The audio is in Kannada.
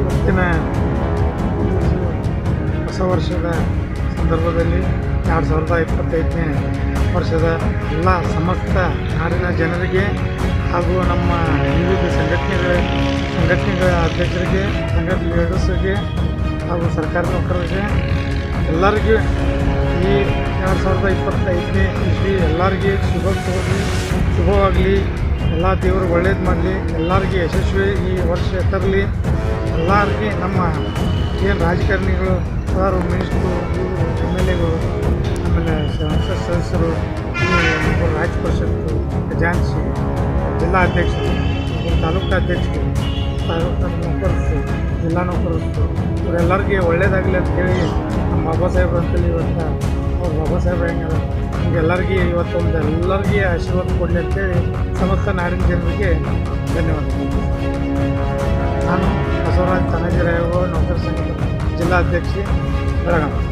ಇವತ್ತಿನ ಹೊಸ ವರ್ಷದ ಸಂದರ್ಭದಲ್ಲಿ ಎರಡು ಸಾವಿರದ ಇಪ್ಪತ್ತೈದನೇ ವರ್ಷದ ಎಲ್ಲ ಸಮಸ್ತ ನಾಡಿನ ಜನರಿಗೆ ಹಾಗೂ ನಮ್ಮ ವಿವಿಧ ಸಂಘಟನೆಗಳ ಸಂಘಟನೆಗಳ ಅಧ್ಯಕ್ಷರಿಗೆ ಸಂಘ ಲೀಡರ್ಸಿಗೆ ಹಾಗೂ ಸರ್ಕಾರಿ ನೌಕರರಿಗೆ, ಎಲ್ಲರಿಗೂ ಈ ಎರಡು ಸಾವಿರದ ಇಪ್ಪತ್ತೈದನೇ ಇಸ್ವಿ ಎಲ್ಲರಿಗೆ ಶುಭ ಶುಭವಾಗಲಿ. ಎಲ್ಲ ದೇವರು ಒಳ್ಳೇದು ಮಾಡಲಿ. ಎಲ್ಲರಿಗೆ ಯಶಸ್ವಿ ಈ ವರ್ಷ ತರಲಿ ಎಲ್ಲರಿಗೆ ನಮ್ಮ ಏನು ರಾಜಕಾರಣಿಗಳು ಹಲವಾರು ಮಿನಿಸ್ಟ್ರು, ಎಂ ಎಲ್ ಎಗಳು, ಆಮೇಲೆ ಸಂಸತ್ ಸದಸ್ಯರು ರಾಜ್ಯ ಪರಿಷತ್ತು ಜಿಲ್ಲಾ ಅಧ್ಯಕ್ಷರು ತಾಲೂಕು ಅಧ್ಯಕ್ಷರು, ತಾಲೂಕು ನೌಕರಸ್ತು ಜಿಲ್ಲಾ ನೌಕರಸ್ತು ಇವರೆಲ್ಲರಿಗೆ ಒಳ್ಳೇದಾಗಲಿ ಅಂತ ಹೇಳಿ ನಮ್ಮ ಬಾಬಾ ಸಾಹೇಬ್ರು ಅಂತೇಳಿ ಇವತ್ತು ಅವ್ರು ಬಾಬಾ ಸಾಹೇಬ್ರು ಹೆಂಗಾರ ಎಲ್ಲರಿಗೆ ಇವತ್ತೊಂದು ಎಲ್ಲರಿಗೆ ಆಶೀರ್ವಾದ ಕೊಡಲಿ ಅಂತೇಳಿ ಸಮಸ್ತ ನಾಡಿನ ಜನರಿಗೆ ಧನ್ಯವಾದಗಳು. ನಾನು ಬಸವರಾಜ್ ತನಾಜಿರಾಯವ ನೌಕರ ಸಂಘದ ಜಿಲ್ಲಾ ಅಧ್ಯಕ್ಷ ಬೆಳಗಾವಿ